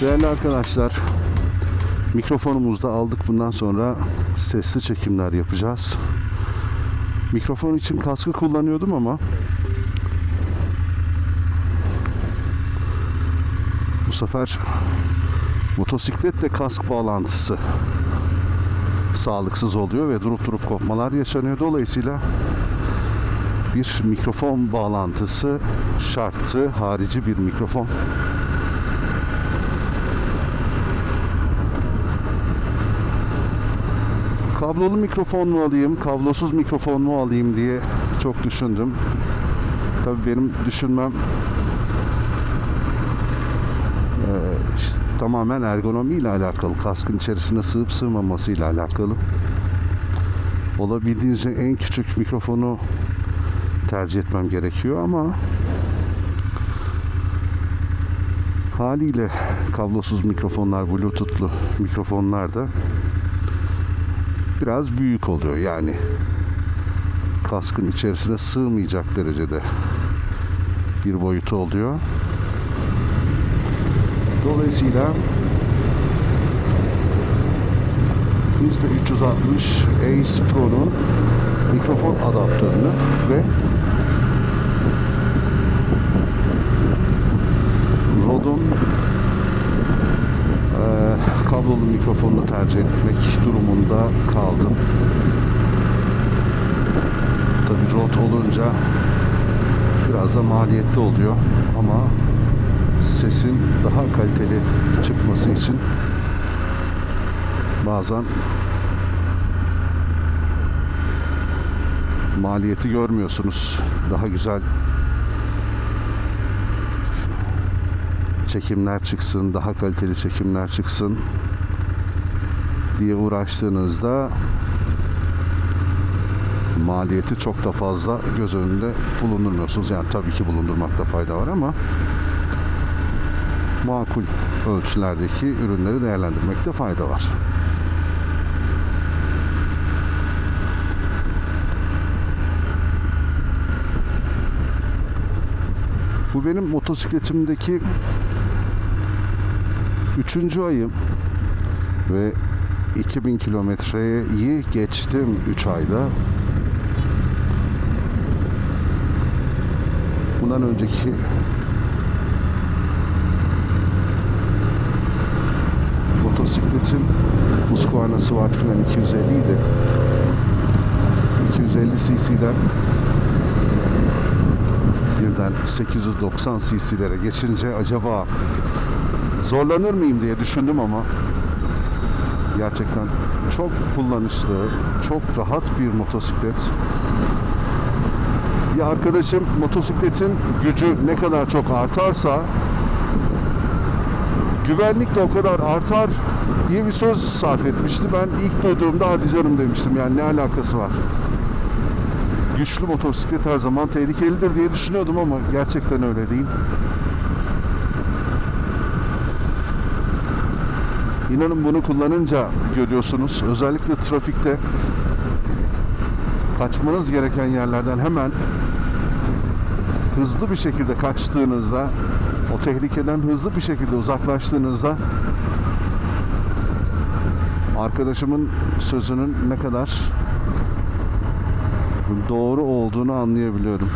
Değerli arkadaşlar, mikrofonumuzu da aldık. Bundan sonra sesli çekimler yapacağız. Mikrofon için kaskı kullanıyordum ama bu sefer motosikletle kask bağlantısı sağlıksız oluyor ve durup durup kopmalar yaşanıyor. Dolayısıyla bir mikrofon bağlantısı şarttı. Harici bir mikrofon. Kablolu mikrofon mu alayım, kablosuz mikrofon mu alayım diye çok düşündüm. Tabii benim düşünmem eee, işte tamamen ergonomiyle alakalı, kaskın içerisine sığıp sığmamasıyla alakalı. Olabildiğince en küçük mikrofonu tercih etmem gerekiyor ama haliyle kablosuz mikrofonlar, bluetoothlu mikrofonlar da biraz büyük oluyor yani kaskın içerisine sığmayacak derecede bir boyutu oluyor. Dolayısıyla Insta360 Ace Pro'nun mikrofon adaptörünü ve tercih etmek durumunda kaldım. Tabii Rode olunca biraz da maliyetli oluyor ama sesin daha kaliteli çıkması için bazen maliyeti görmüyorsunuz. Daha güzel çekimler çıksın, daha kaliteli çekimler çıksın diye uğraştığınızda maliyeti çok da fazla göz önünde bulundurmuyorsunuz. Yani tabii ki bulundurmakta fayda var ama makul ölçülerdeki ürünleri değerlendirmekte fayda var. Bu benim motosikletimdeki üçüncü ayım ve 2000 kilometreyi geçtim 3 ayda. Bundan önceki motosikletin Husqvarna Swartplan 250 idi. 250 cc'den birden 890 cc'lere geçince acaba zorlanır mıyım diye düşündüm ama gerçekten çok kullanışlı, çok rahat bir motosiklet. Bir arkadaşım motosikletin gücü ne kadar çok artarsa güvenlik de o kadar artar diye bir söz sarf etmişti. Ben ilk duyduğumda hadi canım demiştim yani ne alakası var. Güçlü motosiklet her zaman tehlikelidir diye düşünüyordum ama gerçekten öyle değil. İnanın bunu kullanınca görüyorsunuz. Özellikle trafikte kaçmanız gereken yerlerden hemen hızlı bir şekilde kaçtığınızda o tehlikeden hızlı bir şekilde uzaklaştığınızda arkadaşımın sözünün ne kadar doğru olduğunu anlayabiliyorum.